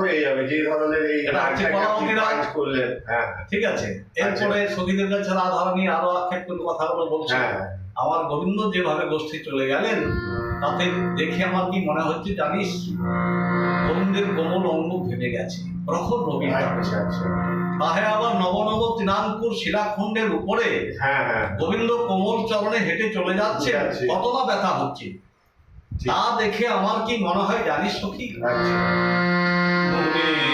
হয়ে যাবে যে ধরনের এই। কাজ করলেন। হ্যাঁ ঠিক আছে। এরপরে সখীদের কাছে রাধারা নিয়ে আরও আক্ষেপ করে কথাগুলো বলছে। হ্যাঁ। আমার গোবিন্দ যেভাবে গোষ্ঠী চলে গেলেন তাতে দেখে আমার কি মনে হচ্ছে জানিস? গোবিন্দের কোমল অঙ্গ ভেবে গেছে। প্রখর রবি আচ্ছা আচ্ছা। তাহে আবার নব নব তৃণাঙ্কুর শিলাখণ্ডের উপরে হ্যাঁ হ্যাঁ। গোবিন্দ কোমল চরণে হেঁটে চলে যাচ্ছে। কতটা ব্যথা হচ্ছে। তা দেখে আমার কি মনে হয় জানিস সখী? আচ্ছা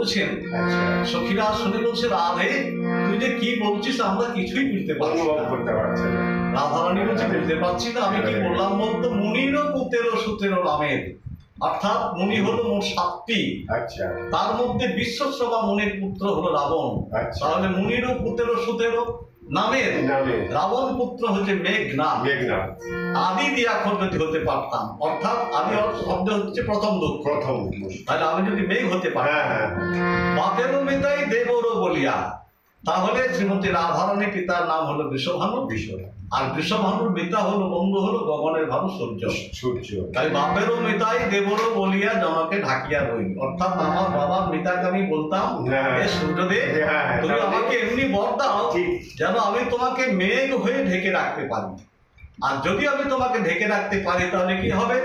বলেছেন? আচ্ছা। সখীরা শুনে বলছে রাধে তুই যে কি বলছিস আমরা কিছুই বুঝতে পারছি না। রাধারানী বলছে বুঝতে পারছি না আমি কি বললাম বলতো? মুনির পুতের সুতের রামের। অর্থাৎ মুনি হলো মোট সাতটি। আচ্ছা। তার মধ্যে বিশ্বসভা মুনির পুত্র হলো রাবণ। আচ্ছা। তাহলে মুনিরও পুতেরও সুতেরও নামের নামে। রাবণ পুত্র হচ্ছে মেঘনা। মেঘনা। আদি দিয়া যদি হতে পারতাম। অর্থাৎ আদি শব্দ হচ্ছে প্রথম দুঃখ। প্রথম তাহলে আমি যদি মেঘ হতে হ্যাঁ পারতাম। হ্যাঁ বাপেরও মেতাই দেবরও বলিয়া তাহলে শ্রীমতী রাধারণী পিতার নাম হলো বৃষভানু। বিষয় আর বৃষভানুর পিতা হলো বন্ধু হলো গগনের ভানু সূর্য। সূর্য। তাই বাপেরও মিতাই দেবরও বলিয়া জনকে ঢাকিয়া রই অর্থাৎ আমার বাবার মিতাকে আমি বলতাম হ্যাঁ। এ সূর্যদেব হ্যাঁ হ্যাঁ, তুমি আমাকে এমনি বর দাও যেন আমি তোমাকে মেঘ হয়ে ঢেকে রাখতে পারি। আর যদি আমি তোমাকে ঢেকে রাখতে পারি তাহলে কি হবে?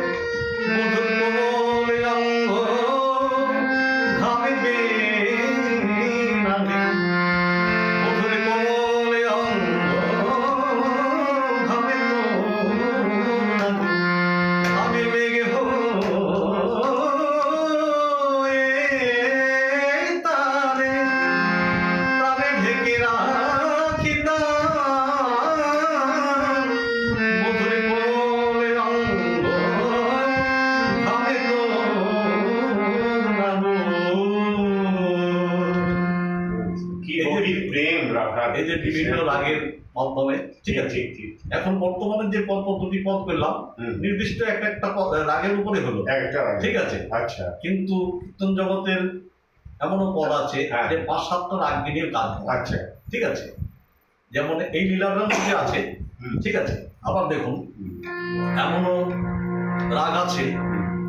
মধুর এই যে বিভিন্ন রাগের মাধ্যমে ঠিক আছে। এখন বর্তমানে যে পদ দুটি পদ পেলাম। নির্দিষ্ট একটা একটা রাগের উপরে হলো। একটা ঠিক আছে? আচ্ছা। কিন্তু কীর্তন জগতের এমনও পদ আছে হ্যাঁ। যে পাঁচ সাতটা রাগ নিয়ে কাজ আচ্ছা। ঠিক আছে? যেমন এই লীলাটার মধ্যে আছে। ঠিক আছে? আবার দেখুন এমনও রাগ আছে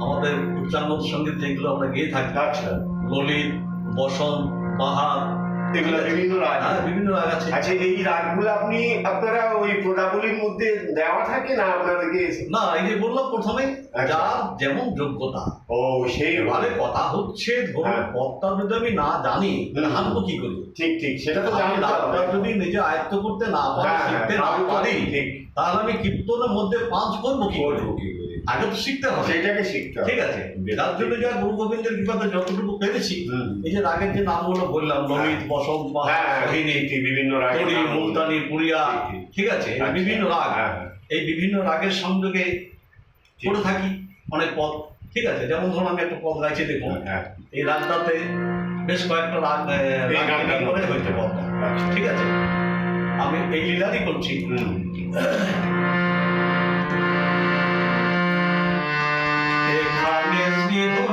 আমাদের উচ্চাঙ্গ সংগীত যেগুলো আমরা গেয়ে থাকি। আচ্ছা। ললিত বসন্ত বাহার এগুলো বিভিন্ন রাগ হ্যাঁ, বিভিন্ন রাগ আছে। আচ্ছা এই রাগগুলো আপনি আপনারা ওই পদাবলীর মধ্যে দেওয়া থাকে না আপনাদেরকে? না এই যে বললাম প্রথমে আচ্ছা। যেমন যোগ্যতা ও সেই কথা হচ্ছে ধরুন হ্যাঁ। পদটা যদি আমি না জানি তাহলে কি করি? ঠিক ঠিক সেটা তো জানতে রাগটা যদি নিজে আয়ত্ত করতে না পারি হ্যাঁ, শিখতে না পারি তাহলে আমি কীর্তনের মধ্যে পাঁচ করব কি করে? করব কি? আগে তো শিখতে হবে। সেটাকে শিখতে ঠিক আছে? যার জন্য যা গুরু গোবিন্দের কৃপাতে যতটুকু পেরেছি। এই যে রাগের যে নামগুলো বললাম ললিত বসন্ত হ্যাঁ হ্যাঁ, ঠিক, ঠিক, বিভিন্ন রাগ মুলতানি পুরিয়া ঠিক আছে? বিভিন্ন রাগ। হ্যাঁ হ্যাঁ। এই বিভিন্ন রাগের সংযোগে। করে থাকি অনেক পদ। ঠিক আছে? যেমন ধরুন আমি একটা পদ গাইছি দেখুন। হ্যাঁ এই রাগটাতে বেশ কয়েকটা রাগ করে হয়েছে পদটা। আচ্ছা। ঠিক আছে? আমি এই লীলারই করছি। you.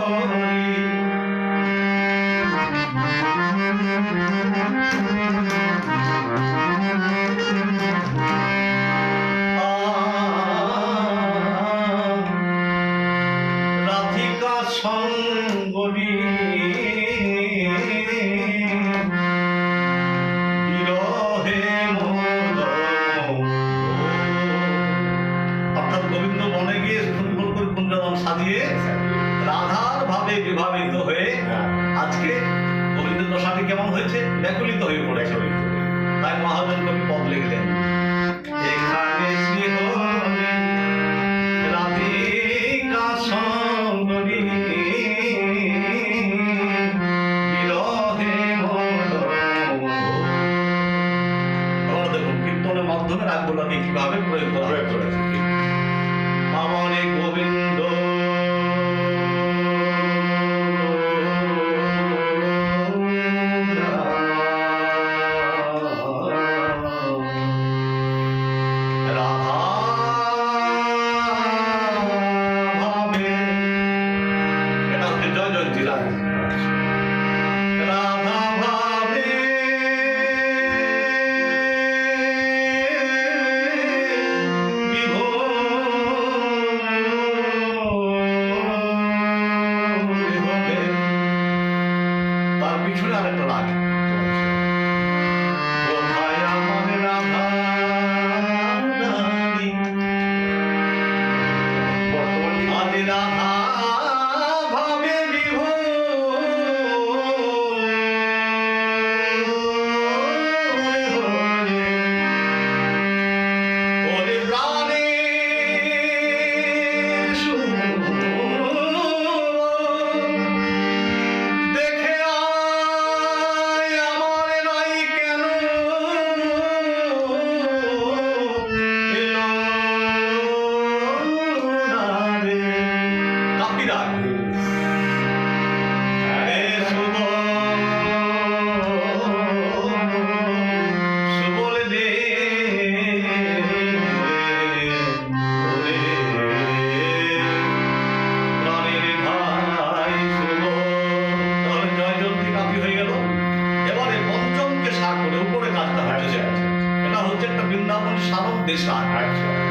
this time.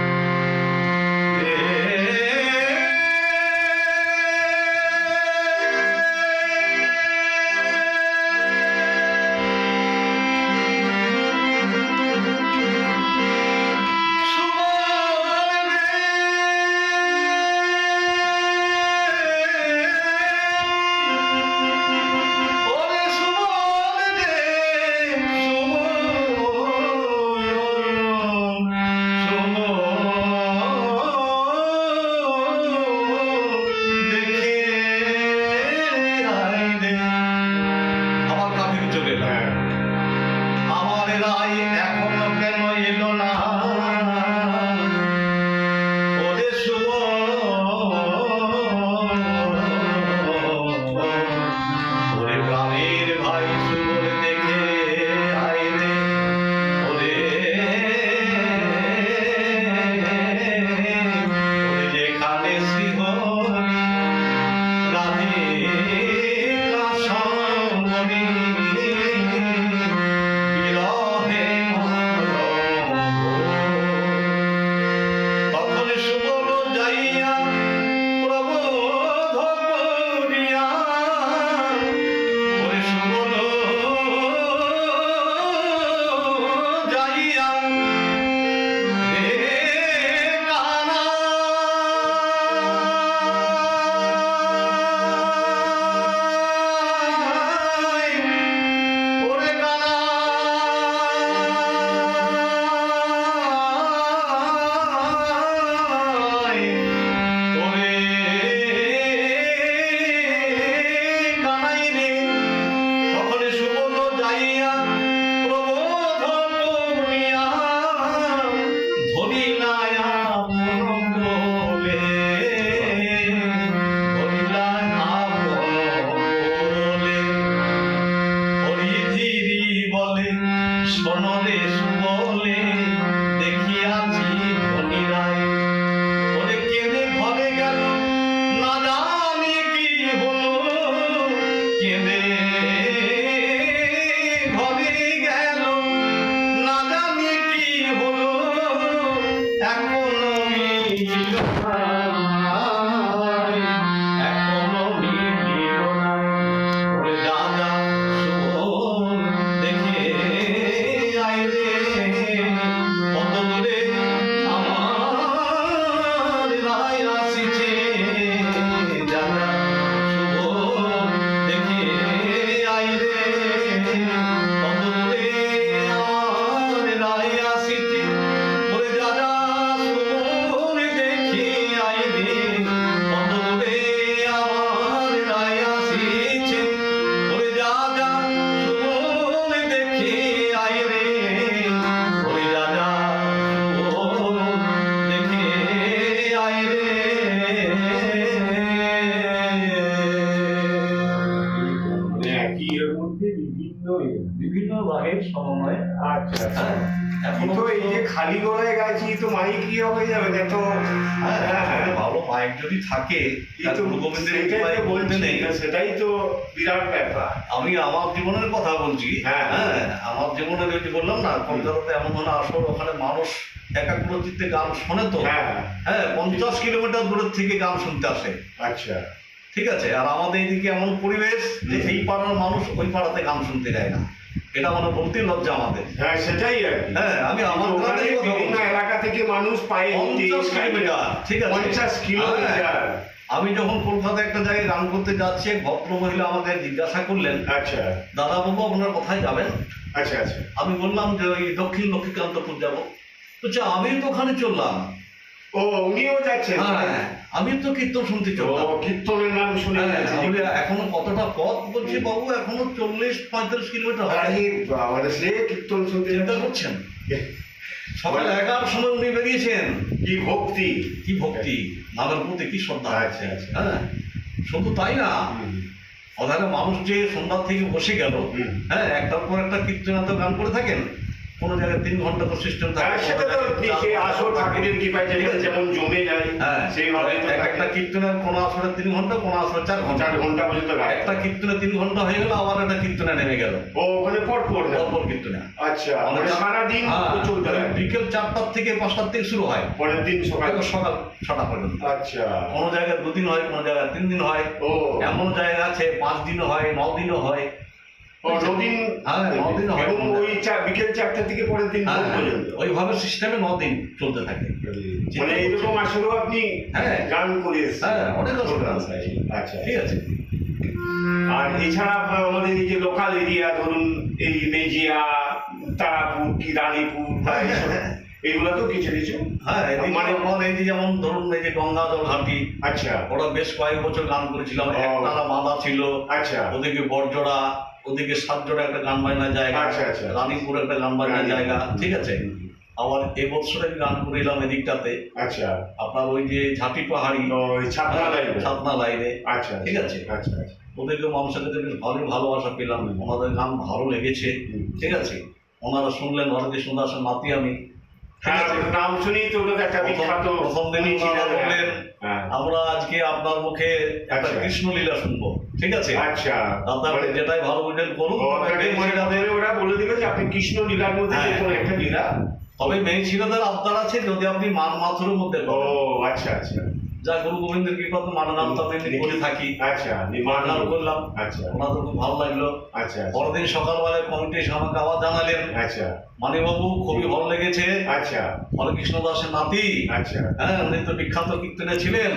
রাগের সমন্বয়ে আচ্ছা তো এই যে খালি গলায় গাইছি তো মাইক কি হয়ে যাবে এত হ্যাঁ হ্যাঁ, হ্যাঁ। ভালো মাইক যদি থাকে তো গোবিন্দের সেটাই তো বলতে নেই সেটাই তো বিরাট ব্যাপার। আমি আমার জীবনের কথা বলছি। হ্যাঁ। হ্যাঁ আমার জীবনের ওই বললাম না কলকাতাতে এমন ধরনের আসর ওখানে মানুষ একাগ্রচিত্তে গান শোনে তো। হ্যাঁ। হ্যাঁ পঞ্চাশ কিলোমিটার দূরের থেকে গান শুনতে আসে। আচ্ছা। ঠিক আছে আর আমাদের এইদিকে এমন পরিবেশ যে এই পাড়ার মানুষ ওই পাড়াতে গান শুনতে যায় না। এটা মানে বলতে লজ্জা আমাদের। হ্যাঁ সেটাই হ্যাঁ আমি আমার বিভিন্ন এলাকা থেকে মানুষ হেঁটে পঞ্চাশ কিলোমিটার ঠিক আছে। পঞ্চাশ কিলোমিটার। হ্যাঁ। আমি যখন কলকাতায় একটা জায়গায় গান করতে যাচ্ছি এক ভদ্র মহিলা আমাকে জিজ্ঞাসা করলেন আচ্ছা। দাদা বাবু আপনার কোথায় যাবেন? আচ্ছা আচ্ছা। আমি বললাম যে ওই দক্ষিণ লক্ষ্মীকান্তপুর যাব। বলছে আমি তো ওখানে চললাম। ও উনিও যাচ্ছেন। হ্যাঁ আমি তো কীর্তন শুনতে ও চললাম কীর্তনের নাম শুনে হ্যাঁ, এখনও কতটা পথ বলছি বাবু? এখনও চল্লিশ পঁয়তাল্লিশ কিলোমিটার হয় আরে বাবা সে কীর্তন শুনতে চিন্তা করছেন? সকাল এগারোটার সময় উনি বেরিয়েছেন। কি ভক্তি। কি ভক্তি। নামের প্রতি কি শ্রদ্ধা। আছে আচ্ছা। হ্যাঁ শুধু তাই না ওখানে মানুষ যে সন্ধ্যা থেকে বসে গেল হ্যাঁ একটার পর একটা কীর্তনাত গান করে থাকেন কোনো জায়গায় তিন ঘণ্টা তো সিস্টেম থাকে। সেটা তো সে আসর ঠাকুরের কৃপায় যেমন জমে যায় হ্যাঁ। সেইভাবে। একটা কীর্তনের কোনো আসরে তিন ঘণ্টা কোনো আসরে চার ঘণ্টা। চার ঘণ্টা পর্যন্ত একটা কীর্তনে তিন ঘণ্টা হয়ে গেল আবার একটা কীর্তনে নেমে গেল। ও ওখানে পর পর না কীর্তনে। আচ্ছা মানে সারাদিন হ্যাঁ, চলতে বিকেল চারটার থেকে পাঁচটার থেকে শুরু হয়। পরের দিন সকাল। সকাল ছটা পর্যন্ত। আচ্ছা। কোনো জায়গায় দুদিন হয় কোনো জায়গায় তিন দিন হয়। ও। এমন জায়গা আছে পাঁচ দিনও হয় ন দিনও হয়। নদিন হ্যাঁ, হয়। এবং ওই চা- বিকেল চারটা থেকে পরের দিন হ্যাঁ, পর্যন্ত ওইভাবে সিস্টেমে নদিন চলতে থাকে। মানে আসলেও আপনি হ্যাঁ। গান করে। হ্যাঁ, অনেক আচ্ছা। ঠিক আছে। আর এছাড়া আপনার আমাদের এই যে লোকাল এরিয়া ধরুন এই মেজিয়া তারাপুর কি রানীপুর হ্যাঁ, হ্যাঁ। এইগুলো তো কিছু কিছু। হ্যাঁ মানে- এই যে যেমন ধরুন এই যে গঙ্গাধর ঘাটি আচ্ছা। ওরা বেশ কয়েক বছর গান করেছিলাম। একটানা বাঁধা ছিল। আচ্ছা। ওদিকে বড়জোড়া ওদিকে সাতজোড়া একটা গান বাজনার জায়গা। আচ্ছা, আচ্ছা। রানীপুর একটা গান বাজনার জায়গা। ঠিক আছে? আবার এবছরে গান করিলাম এদিকটাতে। আচ্ছা। আপনার ওই যে ঝাঁটি পাহাড়ি। ওই ছাপনা লাইনে ছাতনা লাইনে আচ্ছা ঠিক আছে। আচ্ছা আচ্ছা। ওদেরকে মানুষের কাছে বেশ ভালোই ভালোবাসা পেলাম। ওনাদের গান ভালো লেগেছে। ঠিক আছে? ওনারা শুনলেন হরকৃষ্ণ দাসের মাতি আমি। হ্যাঁ নাম শুনেই তো ওটা একটা বিখ্যাত প্রথম- প্রথম দিনই বললেন। হ্যাঁ। আমরা আজকে আপনার মুখে একটা আচ্ছা। কৃষ্ণলীলা শুনব। ঠিক আছে? আচ্ছা। আপনার যেটাই ভালো বুঝলেন করুন ওরা বলে দিবে যে আপনি কৃষ্ণ লীলার মধ্যে হ্যাঁ। একটা লীলা। তবে মেয়ে ছেলেদের আবদার আছে যদি আপনি মান মাথুরের মধ্যে ও আচ্ছা আচ্ছা। যা গুরু গোবিন্দের কৃপা তো মান নাম তো এমনি করে থাকি। আচ্ছা নাম করলাম। আচ্ছা। ওনাদের খুব ভালো লাগল। আচ্ছা পরদিন সকালবেলায় কমিটি আমাকে আবার জানালেন। আচ্ছা। মানিবাবু খুবই ভালো লেগেছে। আচ্ছা। হরকৃষ্ণ দাসের নাতি। আচ্ছা। হ্যাঁ উনি তো বিখ্যাত কীর্তনে ছিলেন।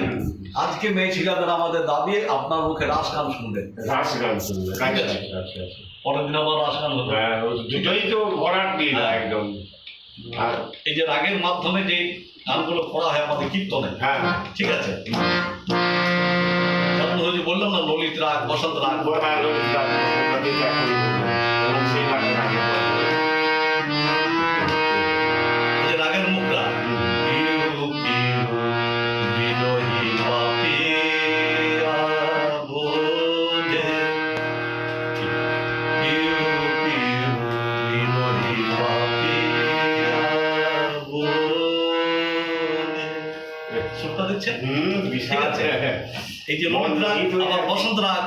আজকে মেয়ে ছেলেদের আমাদের দাবি আপনার মুখে রাস গান শুনলেন। রাস গান ঠিক আচ্ছা আচ্ছা আচ্ছা আচ্ছা। পরের দিন আবার রাস গান হলো। হ্যাঁ, দুটোই তো ভরাট লীলা হ্যাঁ। একদম। আর এই যে রাগের মাধ্যমে যে গানগুলো করা হয় আমাদের কীর্তনে। হ্যাঁ। ঠিক আছে? যেমন বললাম না ললিত রাগ বসন্ত রাগ। হ্যাঁ, ললিত ঠাকুরের এই যে ললিত রাগ আবার বসন্ত রাগ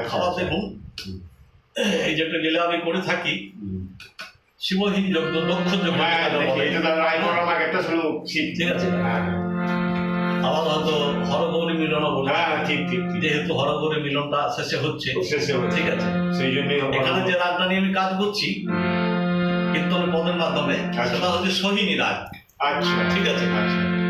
আচ্ছা। দেখুন। এই যে একটা লীলা আমি করে থাকি। শিবহীন যজ্ঞ দক্ষ যজ্ঞ একটা ঠিক আছে। হ্যাঁ। আবার হয়তো হরগৌরী মিলন বলে। হ্যাঁ ঠিক ঠিক ঠিক। যেহেতু হরগৌরী মিলনটা শেষে হচ্ছে শেষে হচ্ছে। ঠিক আছে। সেই জন্যই এখানে যে রাগটা নিয়ে আমি কাজ করছি কীর্তন পদের মাধ্যমে আচ্ছা। সেটা হচ্ছে সোহিনী রাগ। আচ্ছা। ঠিক আছে। আচ্ছা।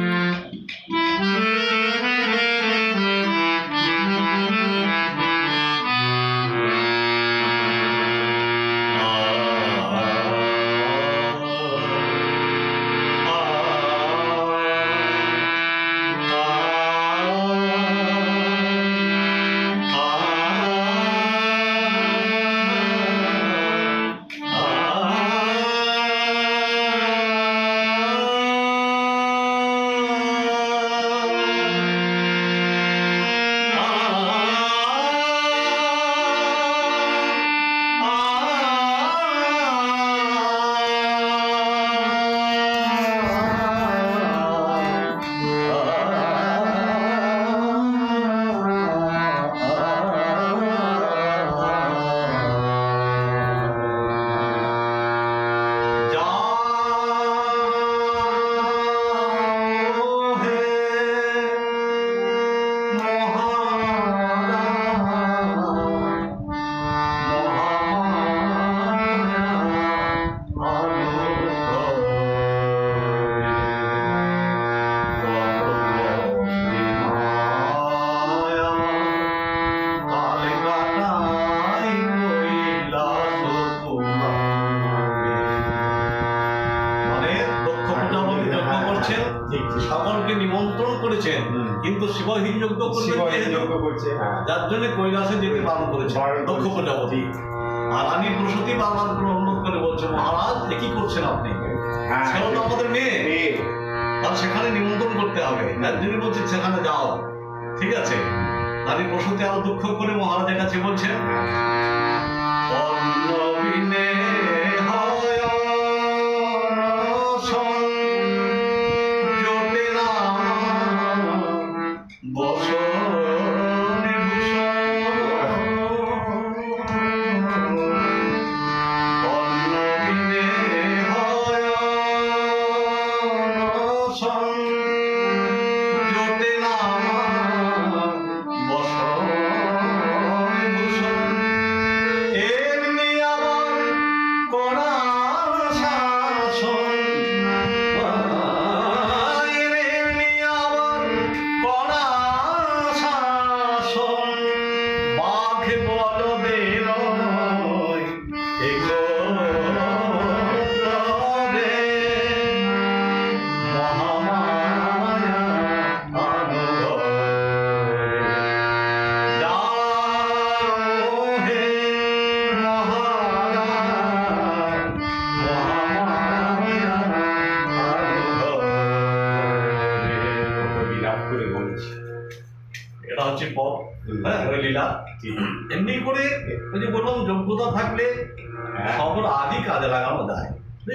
যজ্ঞ করছে হ্যাঁ। যার জন্য কৈলাসে যেতে বারণ বারণ দক্ষ প্রজাপতি আর রানী প্রসূতি বারবার করে অনুরোধ করে বলছে মহারাজ এ কি করছেন আপনি? হ্যাঁ। সেও তো আমাদের মেয়ে। আর সেখানে নিমন্ত্রণ করতে হবে। তার জন্য বলছে সেখানে যাও। ঠিক আছে? রানী প্রসূতি আরও দুঃখ করে মহারাজের কাছে বলছেন হয়।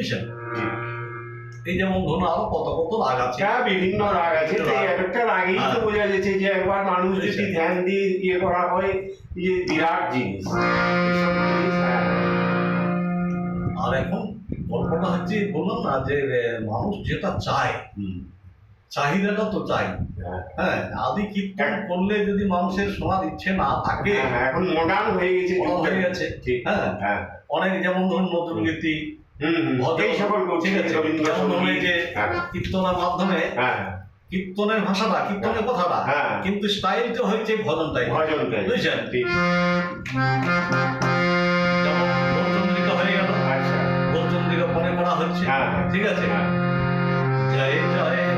বুঝছেন এই যেমন ধরুন আরও কত কত রাগ আছে। হ্যাঁ বিভিন্ন রাগ আছে। এই একটা রাগেই তো হ্যাঁ। বোঝা যাচ্ছে যে একবার মানুষ যদি ধ্যান দিয়ে ইয়ে করা হয় যে বিরাট জিনিস। হ্যাঁ। আর এখন গল্পটা হচ্ছে বললাম না যে মানুষ যেটা চায়। চাহিদাটা তো চাই। হ্যাঁ। হ্যাঁ আদি কীর্তন করলে যদি মানুষের শোনার ইচ্ছে না থাকে হ্যাঁ, হ্যাঁ, এখন মডার্ন হয়ে গেছে হয়ে গেছে। ঠিক। হ্যাঁ। হ্যাঁ। অনেক যেমন ধরুন নতুন গীতি এই সকল করছে ঠিক আছে যে হ্যাঁ। কীর্তনের মাধ্যমে হ্যাঁ। কীর্তনের ভাষাটা কীর্তনের কথাটা হ্যাঁ। কিন্তু স্টাইলটা হয়েছে ভজনটাই ভজনটাই বুঝছেন? যেমন হয়ে গেল। আচ্ছা। মনে করা হচ্ছে। ঠিক আছে। জয় জয়।